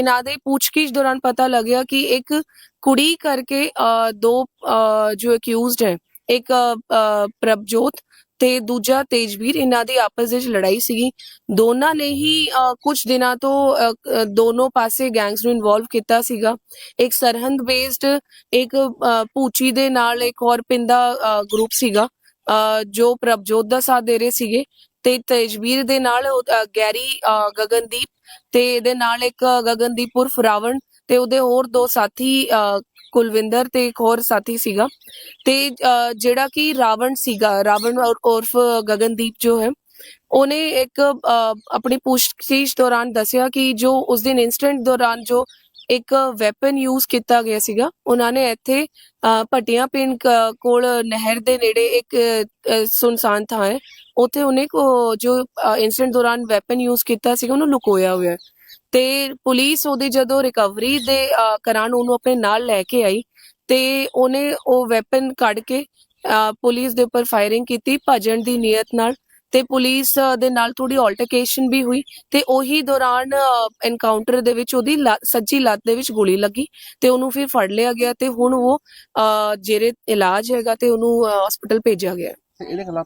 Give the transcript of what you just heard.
ਇਹਨਾਂ ਦੇ ਪੁੱਛਗਿੱਛ ਦੌਰਾਨ ਪਤਾ ਲੱਗਿਆ ਕਿ ਇੱਕ ਕੁੜੀ ਕਰਕੇ ਦੋ ਜੋ ਅਕਿਊਜ਼ਡ ਹੈ ਇੱਕ ਪ੍ਰਭਜੋਤ ਤੇ ਦੂਜਾ ਤੇਜਵੀਰ ਇਹਨਾਂ ਦੀ ਆਪਸ ਵਿੱਚ ਲੜਾਈ ਸੀਗੀ। ਦੋਨਾਂ ਨੇ ਹੀ ਕੁਝ ਦਿਨਾਂ ਤੋਂ ਅ, ਦੋਨੋਂ ਪਾਸੇ ਗੈਂਗਸ ਨੂੰ ਇਨਵੋਲਵ ਕੀਤਾ ਸੀਗਾ। ਇੱਕ ਸਰਹੰਦ ਬੇਸਡ ਇੱਕ ਅ, ਭੂਚੀ ਦੇ ਨਾਲ ਇੱਕ ਹੋਰ ਪਿੰਦਾ ਗਰੁੱਪ ਸੀਗਾ ਅ, ਜੋ ਪ੍ਰਭਜੋਤ ਦਾ ਸਾਥ ਦੇ ਰਹੇ ਸੀਗੇ। ਤੇ ਤੇਜਵੀਰ ਦੇ ਨਾਲ ਗੈਰੀ ਗਗਨਦੀਪ ਤੇ ਇਹਦੇ ਨਾਲ ਇੱਕ ਗਗਨਦੀਪ ਉਰਫ ਰਾਵਣ ਤੇ ਉਹਦੇ ਹੋਰ ਦੋ ਸਾਥੀ ਕੁਲਵਿੰਦਰ ਤੇ ਇੱਕ ਹੋਰ ਸਾਥੀ ਸੀਗਾ। ਤੇ ਜਿਹੜਾ ਕਿ ਰਾਵਣ ਸੀਗਾ, ਰਾਵਣ ਉਰਫ ਗਗਨਦੀਪ ਜੋ ਹੈ, ਉਹਨੇ ਇੱਕ ਆਪਣੀ ਪੁੱਛਗਿੱਛ ਦੌਰਾਨ ਦੱਸਿਆ ਕਿ ਜੋ ਉਸ ਦਿਨ ਇਨਸੀਡੈਂਟ ਦੌਰਾਨ ਜੋ ਇੱਕ ਵੈਪਨ ਯੂਜ਼ ਕੀਤਾ ਗਿਆ ਸੀਗਾ। ਉਹਨਾਂ ਨੇ ਇੱਥੇ ਅ, ਪਿੰਡ ਕੋਲ ਨਹਿਰ ਦੇ ਨੇੜੇ ਇੱਕ ਸੁਨਸਾਨ ਥਾਂ ਹੈ। ਉੱਥੇ ਉਹਨੇ ਕੋ ਜੋ ਇਨਸੀਡੈਂਟ ਦੌਰਾਨ ਵੈਪਨ ਯੂਜ਼ ਕੀਤਾ ਸੀਗਾ ਉਹਨੂੰ ਲੁਕੋਇਆ ਹੋਇਆ ਤੇ ਪੁਲਿਸ ਉਹਦੀ ਜਦੋਂ ਰਿਕਵਰੀ ਦੇ ਅ, ਕਰਾਨ ਉਹਨੂੰ ਆਪਣੇ ਨਾਲ ਲੈ ਕੇ ਆਈ ਤੇ ਉਹਨੇ ਉਹ ਵੈਪਨ ਕੱਢ ਕੇ ਪੁਲਿਸ ਦੇ ਉੱਪਰ ਫਾਇਰਿੰਗ ਕੀਤੀ ਭਜਣ ਦੀ ਨੀਅਤ ਨਾਲ। ਤੇ ਪੁਲਿਸ ਦੇ ਨਾਲ ਥੋੜੀ ਆਲਟਰਕੇਸ਼ਨ ਵੀ ਹੋਈ ਤੇ ਉਹੀ ਦੌਰਾਨ ਐਨਕਾਊਂਟਰ ਦੇ ਵਿੱਚ ਉਹਦੀ ਲੱਤ- ਸੱਜੀ ਲੱਤ ਦੇ ਵਿੱਚ ਗੋਲੀ ਲੱਗੀ ਤੇ ਉਹਨੂੰ ਫਿਰ ਫੜ ਲਿਆ ਗਿਆ ਤੇ ਹੁਣ ਉਹ ਅ, ਜੇਰੇ ਇਲਾਜ ਹੈਗਾ ਤੇ ਉਹਨੂੰ ਹਸਪੀਟਲ ਭੇਜਿਆ ਗਿਆ। ਇਹਦੇ ਖਿਲਾਫ